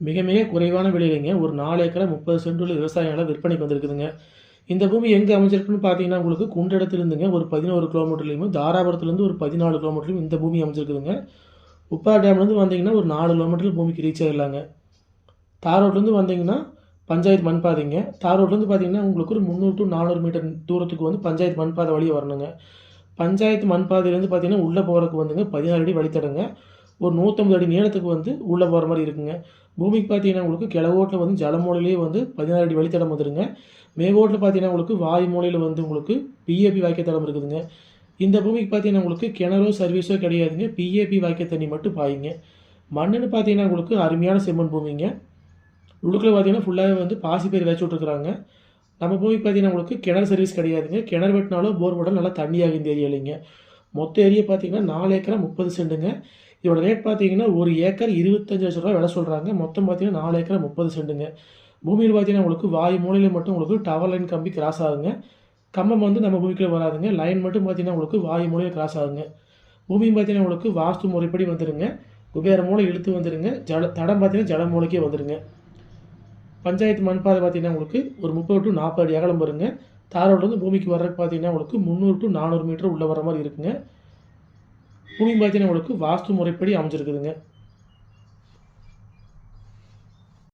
மிக மிக குறைவான விலையிலைங்க ஒரு நாலு ஏக்கரை முப்பது சென்டுள்ள விவசாய நிலம் விற்பனைக்கு வந்திருக்குதுங்க. இந்த பூமி எங்கே அமைஞ்சிருக்குன்னு பார்த்தீங்கன்னா உங்களுக்கு குண்டடத்துலேருந்துங்க ஒரு பதினோரு கிலோமீட்டர்லையும் தாராபுரத்துலேருந்து ஒரு பதினாலு கிலோமீட்டர்லையும் இந்த பூமி அமைஞ்சிருக்குதுங்க. உப்பா டேம்லேருந்து வந்தீங்கன்னா ஒரு நாலு கிலோமீட்டர் பூமிக்கு ரீச் ஆகிடலாங்க தார் ரோட்லேருந்து வந்தீங்கன்னா பஞ்சாயத்து மண்பாதைங்க. தார் ரோட்லேருந்து பார்த்தீங்கன்னா உங்களுக்கு ஒரு முந்நூறு டு நானூறு மீட்டர் தூரத்துக்கு வந்து பஞ்சாயத்து மண்பாதை வழியே வரணுங்க. பஞ்சாயத்து மண்பாதையிலேருந்து பார்த்தீங்கன்னா உள்ளே போகிறதுக்கு வந்துங்க பதினாறு அடி வழித்தடங்க. ஒரு நூற்றம்பது அடி நீளத்துக்கு வந்து உள்ளே போகிற மாதிரி இருக்குங்க. பூமிக்கு பார்த்தீங்கன்னா உங்களுக்கு கிழவோட்டில் வந்து ஜலமூலையிலேயே வந்து பதினாறு அடி வழித்தடம் வந்துருங்க. மேகோட்டில் பார்த்தீங்கன்னா உங்களுக்கு வாயு மூலையில் வந்து உங்களுக்கு பிஏபி வாய்க்கத்தடம் இருக்குதுங்க. இந்த பூமிக்கு பார்த்தீங்கன்னா உங்களுக்கு கிணறோ சர்வீஸோ கிடையாதுங்க. பிஏபி வாய்க்க தண்ணி மட்டும் பாயுங்க. மண்ணுன்னு பார்த்தீங்கன்னா உங்களுக்கு அருமையான செம்மண் பூமிங்க. உள்ளுக்குள்ளே பார்த்தீங்கன்னா ஃபுல்லாகவே வந்து பாசி பேர் வச்சு விட்ருக்குறாங்க நம்ம பூமிக்கு பார்த்தீங்கன்னா உங்களுக்கு கிணறு சர்வீஸ் கிடையாதுங்க. கிணறு வெட்டினாலும் போர் போட்டாலும் நல்லா தண்ணியாக இந்த ஏரியாலைங்க. மொத்த ஏரியா பார்த்தீங்கன்னா நாலு ஏக்கரா முப்பது செண்டுங்க இதோட ரேட் பார்த்தீங்கன்னா ஒரு ஏக்கர் இருபத்தஞ்சு லட்ச ரூபா விலை சொல்கிறாங்க மொத்தம் பார்த்தீங்கன்னா நாலு ஏக்கர் முப்பது சென்ட்டுங்க. பூமியில் பார்த்தீங்கன்னா உங்களுக்கு வாயு மூலையில் மட்டும் உங்களுக்கு டவர் லைன் கம்பி கிராஸ் ஆகுங்க. கம்பம் வந்து நம்ம பூமிக்குள்ளே வராதுங்க. லைன் மட்டும் பார்த்தீங்கன்னா உங்களுக்கு வாயு மூலையில் கிராஸ் ஆகுங்க. பூமியும் பார்த்தீங்கன்னா உங்களுக்கு வாஸ்து முறைப்படி வந்துடுங்க குபேர மூலம் இழுத்து வந்துடுங்க ஜட தடம் பார்த்தீங்கன்னா ஜட மூலைக்கே வந்துடுங்க பஞ்சாயத்து மண்பாதை பார்த்தீங்கன்னா உங்களுக்கு ஒரு முப்பது டு நாற்பது அடி அகலம் வருங்க. தாரோட்லேருந்து பூமிக்கு வர்றதுக்கு பார்த்தீங்கன்னா உங்களுக்கு முந்நூறு டு நானூறு மீட்டர் உள்ளே வர மாதிரி இருக்குங்க. பூமி பார்த்தீங்கன்னா உங்களுக்கு வாஸ்து முறைப்படி அமைஞ்சிருக்குதுங்க.